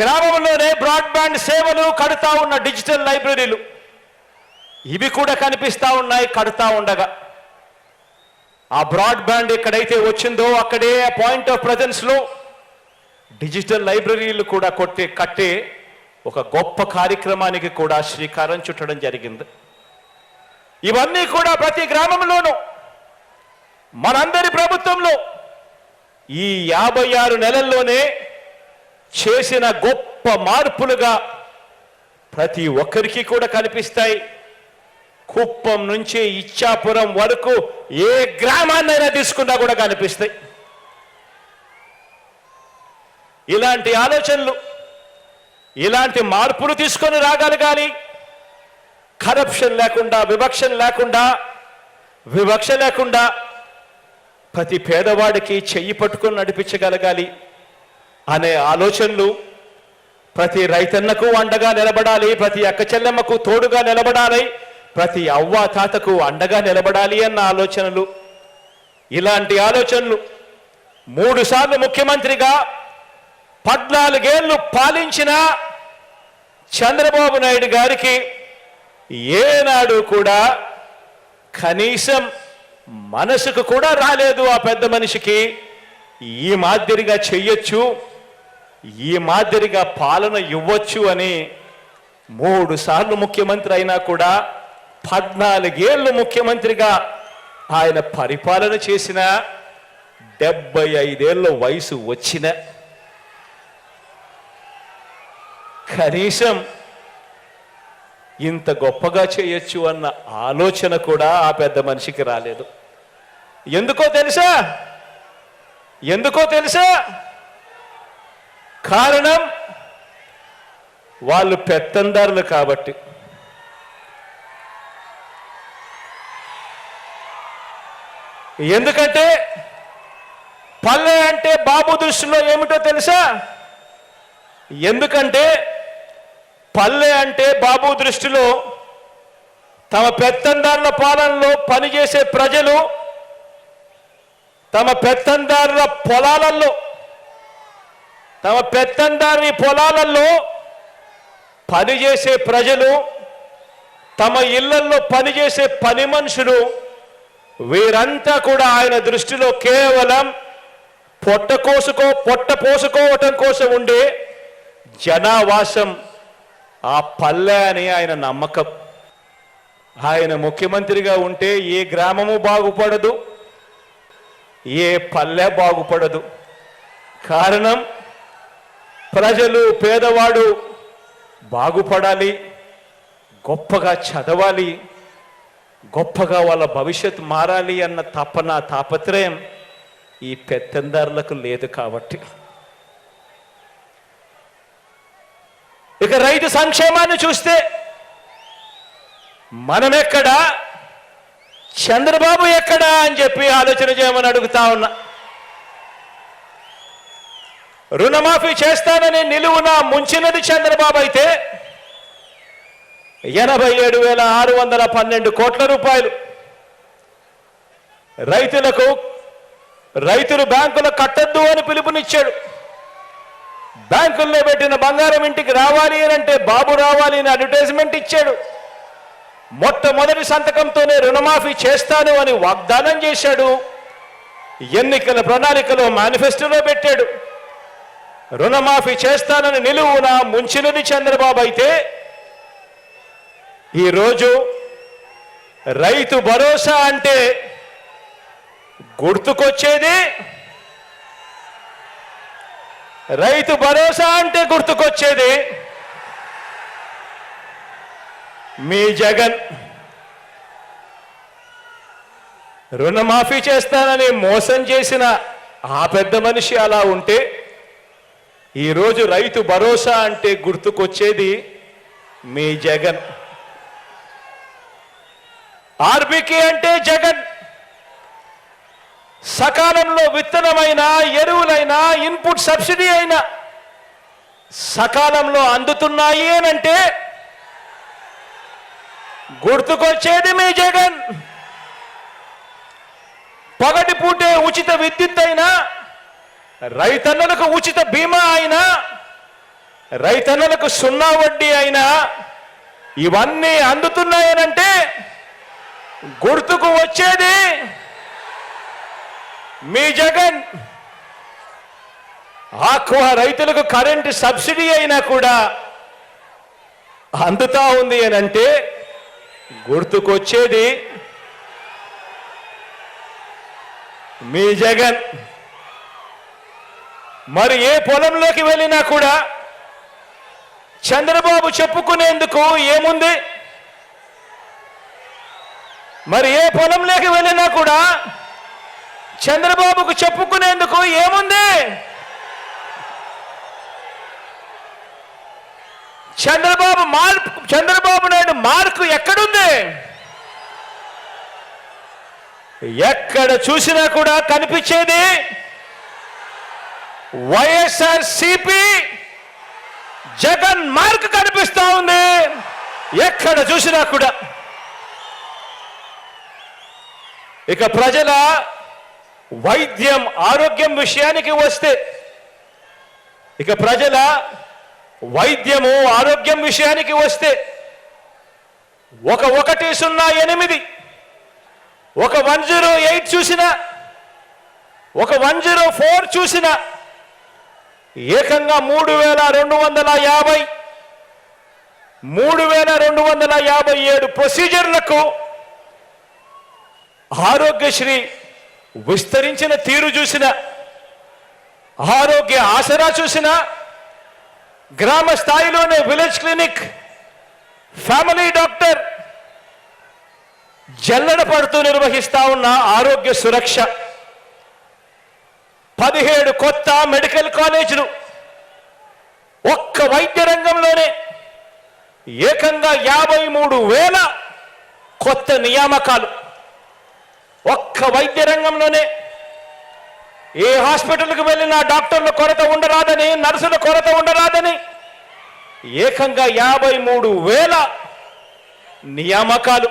గ్రామంలోనే బ్రాడ్బ్యాండ్ సేవలు కడుతా ఉన్న డిజిటల్ లైబ్రరీలు. ఇవి కూడా కనిపిస్తా ఉన్నాయి కడుతా ఉండగా. ఆ బ్రాడ్బ్యాండ్ ఎక్కడైతే వచ్చిందో అక్కడే పాయింట్ ఆఫ్ ప్రజెన్స్లో డిజిటల్ లైబ్రరీలు కూడా కొట్టే కట్టే ఒక గొప్ప కార్యక్రమానికి కూడా శ్రీకారం చుట్టడం జరిగింది. ఇవన్నీ కూడా ప్రతి గ్రామంలోనూ మనందరి ప్రభుత్వంలో ఈ యాభై ఆరు నెలల్లోనే చేసిన గొప్ప మార్పులుగా ప్రతి ఒక్కరికి కూడా కనిపిస్తాయి. కుప్పం నుంచి ఇచ్చాపురం వరకు ఏ గ్రామాన్నైనా తీసుకున్నా కూడా కనిపిస్తాయి. ఇలాంటి ఆలోచనలు ఇలాంటి మార్పులు తీసుకొని రాగలగాలి కరప్షన్ లేకుండా వివక్ష లేకుండా వివక్ష లేకుండా ప్రతి పేదవాడికి చెయ్యి పట్టుకొని నడిపించగలగాలి. అనే ఆలోచనలు ప్రతి రైతన్నకు అండగా నిలబడాలి ప్రతి అక్క చెల్లెమ్మకు తోడుగా నిలబడాలి ప్రతి అవ్వ తాతకు అండగా నిలబడాలి అన్న ఆలోచనలు. ఇలాంటి ఆలోచనలు మూడు సార్లు ముఖ్యమంత్రిగా పద్నాలుగేళ్ళు పాలించిన చంద్రబాబు నాయుడు గారికి ఏనాడు కూడా కనీసం మనసుకు కూడా రాలేదు ఆ పెద్ద మనిషికి. ఈ మాదిరిగా చెయ్యొచ్చు. ఈ మాదిరిగా పాలన ఇవ్వచ్చు అని మూడు సార్లు ముఖ్యమంత్రి అయినా కూడా పద్నాలుగేళ్ళు ముఖ్యమంత్రిగా ఆయన పరిపాలన చేసిన డెబ్బై ఐదేళ్ళ వయసు వచ్చిన కనీసం ఇంత గొప్పగా చేయొచ్చు అన్న ఆలోచన కూడా ఆ పెద్ద మనిషికి రాలేదు. ఎందుకో తెలుసా? ఎందుకో తెలుసా? కారణం వాళ్ళు పెత్తందారులు కాబట్టి. ఎందుకంటే పల్లె అంటే బాబు దృష్టిలో ఏమిటో తెలుసా? ఎందుకంటే పల్లె అంటే బాబు దృష్టిలో తమ పెత్తందారుల పాలనలో పనిచేసే ప్రజలు తమ పెత్తందారుల పొలాలలో తమ పెత్తందారి పొలాలలో పనిచేసే ప్రజలు తమ ఇళ్ళలో పనిచేసే పని మనుషులు వీరంతా కూడా ఆయన దృష్టిలో కేవలం పొట్ట కోసుకో పొట్ట పోసుకోవటం కోసం ఉండే జనావాసం ఆ పల్లె అని ఆయన నమ్మకం. ఆయన ముఖ్యమంత్రిగా ఉంటే ఏ గ్రామము బాగుపడదు ఏ పల్లె బాగుపడదు. కారణం ప్రజలు పేదవాడు బాగుపడాలి గొప్పగా చదవాలి గొప్పగా వాళ్ళ భవిష్యత్ మారాలి అన్న తపన తాపత్రయం ఈ పెత్తందారులకు లేదు కాబట్టి. ఇక రైతు సంక్షేమాన్ని చూస్తే మనమెక్కడా? చంద్రబాబు ఎక్కడా అని చెప్పి ఆలోచన చేయమని అడుగుతా ఉన్నా. రుణమాఫీ చేస్తానని నిలువున ముంచినది చంద్రబాబు అయితే ఎనభై ఏడు వేల ఆరు వందల పన్నెండు కోట్ల రూపాయలు. రైతులకు రైతులు బ్యాంకులు కట్టద్దు అని పిలుపునిచ్చాడు. బ్యాంకుల్లో పెట్టిన బంగారం ఇంటికి రావాలి అని అంటే బాబు రావాలి అని అడ్వర్టైజ్మెంట్ ఇచ్చాడు. మొట్టమొదటి సంతకంతోనే రుణమాఫీ చేస్తాను అని వాగ్దానం చేశాడు. ఎన్నికల ప్రణాళికలో మేనిఫెస్టోలో పెట్టాడు. రుణమాఫీ చేస్తానని నిలువున ముంచినది చంద్రబాబు అయితే ఈరోజు రైతు భరోసా అంటే గుర్తుకొచ్చేది రైతు భరోసా అంటే గుర్తుకొచ్చేది మీ జగన్. రుణమాఫీ చేస్తానని మోసం చేసిన ఆ పెద్ద మనిషి అలా ఉంటే ఈరోజు రైతు భరోసా అంటే గుర్తుకొచ్చేది మీ జగన్. ఆర్బికే అంటే జగన్. సకాలంలో విత్తనమైన ఎరువులైనా ఇన్పుట్ సబ్సిడీ అయినా సకాలంలో అందుతున్నాయి అనంటే గుర్తుకొచ్చేది మీ జగన్. పగటి పూటే ఉచిత విద్యుత్ అయినా రైతన్నలకు ఉచిత బీమా అయినా రైతన్నలకు సున్నా వడ్డీ అయినా ఇవన్నీ అందుతున్నాయనంటే గుర్తుకు వచ్చేది మీ జగన్. ఆక్వా రైతులకు కరెంటు సబ్సిడీ అయినా కూడా అందుతా ఉంది అని అంటే గుర్తుకొచ్చేది మీ జగన్. మరి ఏ పొలంలోకి వెళ్ళినా కూడా చంద్రబాబు చెప్పుకునేందుకు ఏముంది? మరి ఏ పొలంలోకి వెళ్ళినా కూడా చంద్రబాబుకు చెప్పుకునేందుకు ఏముంది? చంద్రబాబు మార్పు చంద్రబాబు నాయుడు మార్కు ఎక్కడుంది? ఎక్కడ చూసినా కూడా కనిపించేది వైఎస్ఆర్ సిపి జగన్ మార్క్ కనిపిస్తా ఉంది. ఎక్కడ చూసినా కూడా. ఇక ప్రజల వైద్యం ఆరోగ్యం విషయానికి వస్తే ఇక ప్రజల వైద్యము ఆరోగ్యం విషయానికి వస్తే ఒక ఒకటి సున్నా ఎనిమిది ఒక వన్ జీరో ఎయిట్ చూసిన ఒక వన్ జీరో ఫోర్ చూసినా ఏకంగా మూడు వేల రెండు వందల యాభై మూడు వేల రెండు వందల యాభై ఏడు ప్రొసీజర్లకు ఆరోగ్యశ్రీ విస్తరించిన తీరు చూసిన ఆరోగ్య ఆసరా చూసిన గ్రామ స్థాయిలోనే విలేజ్ క్లినిక్ ఫ్యామిలీ డాక్టర్ జల్లడ పడుతూ నిర్వహిస్తా ఉన్న ఆరోగ్య సురక్ష పదిహేడు కొత్త మెడికల్ కాలేజీలు ఒక్క వైద్య రంగంలోనే ఏకంగా యాభై మూడు వేల కొత్త నియామకాలు. ఒక్క వైద్య రంగంలోనే ఏ హాస్పిటల్కి వెళ్ళినా డాక్టర్ల కొరత ఉండరాదని నర్సుల కొరత ఉండరాదని ఏకంగా యాభై మూడు వేల నియామకాలు.